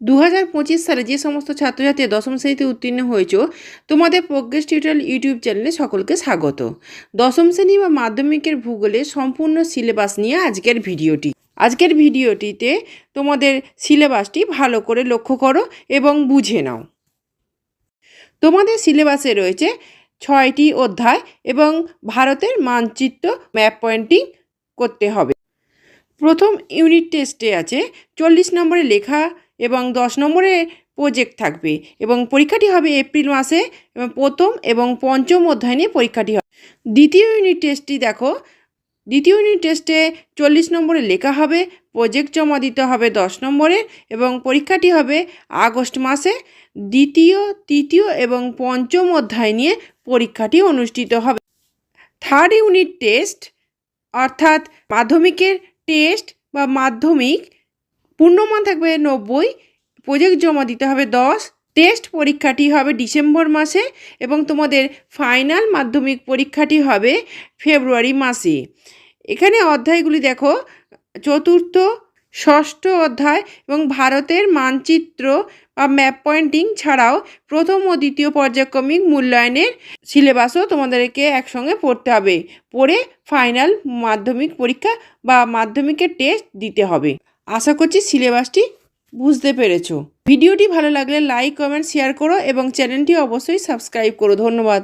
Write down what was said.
দু হাজার পঁচিশ সালে যে সমস্ত ছাত্রছাত্রী দশম শ্রেণীতে উত্তীর্ণ হয়েছ, তোমাদের প্রোগ্রেস টিউটোরিয়াল ইউটিউব চ্যানেলে সকলকে স্বাগত। দশম শ্রেণি বা মাধ্যমিকের ভূগোলে সম্পূর্ণ সিলেবাস নিয়ে আজকের ভিডিওটি। আজকের ভিডিওটিতে তোমাদের সিলেবাসটি ভালো করে লক্ষ্য করো এবং বুঝে নাও। তোমাদের সিলেবাসে রয়েছে ছয়টি অধ্যায় এবং ভারতের মানচিত্র ম্যাপ পয়েন্টিং করতে হবে। প্রথম ইউনিট টেস্টে আছে চল্লিশ নম্বরে লেখা এবং দশ নম্বরে প্রজেক্ট থাকবে এবং পরীক্ষাটি হবে এপ্রিল মাসে প্রথম এবং পঞ্চম অধ্যায় নিয়ে পরীক্ষাটি হবে। দ্বিতীয় ইউনিট টেস্টটি দেখো, দ্বিতীয় ইউনিট টেস্টে চল্লিশ নম্বরে লেখা হবে প্রজেক্ট জমা দিতে হবে দশ নম্বরে এবং পরীক্ষাটি হবে আগস্ট মাসে। দ্বিতীয়, তৃতীয় এবং পঞ্চম অধ্যায় নিয়ে পরীক্ষাটি অনুষ্ঠিত হবে। থার্ড ইউনিট টেস্ট অর্থাৎ মাধ্যমিকের টেস্ট বা মাধ্যমিক পূর্ণমান থাকবে নব্বই প্রজেক্ট জমা দিতে হবে দশ টেস্ট পরীক্ষাটি হবে ডিসেম্বর মাসে এবং তোমাদের ফাইনাল মাধ্যমিক পরীক্ষাটি হবে ফেব্রুয়ারি মাসে। এখানে অধ্যায়গুলি দেখো, চতুর্থ, ষষ্ঠ অধ্যায় এবং ভারতের মানচিত্র বা ম্যাপ পয়েন্টিং ছাড়াও প্রথম ও দ্বিতীয় পর্যায়ক্রমিক মূল্যায়নের সিলেবাসও তোমাদেরকে একসঙ্গে পড়তে হবে। পড়ে ফাইনাল মাধ্যমিক পরীক্ষা বা মাধ্যমিকের টেস্ট দিতে হবে। আশা করছি সিলেবাসটি বুঝতে পেরেছ। ভিডিওটি ভালো লাগলে লাইক, কমেন্ট, শেয়ার করো এবং চ্যানেলটি অবশ্যই সাবস্ক্রাইব করো। ধন্যবাদ।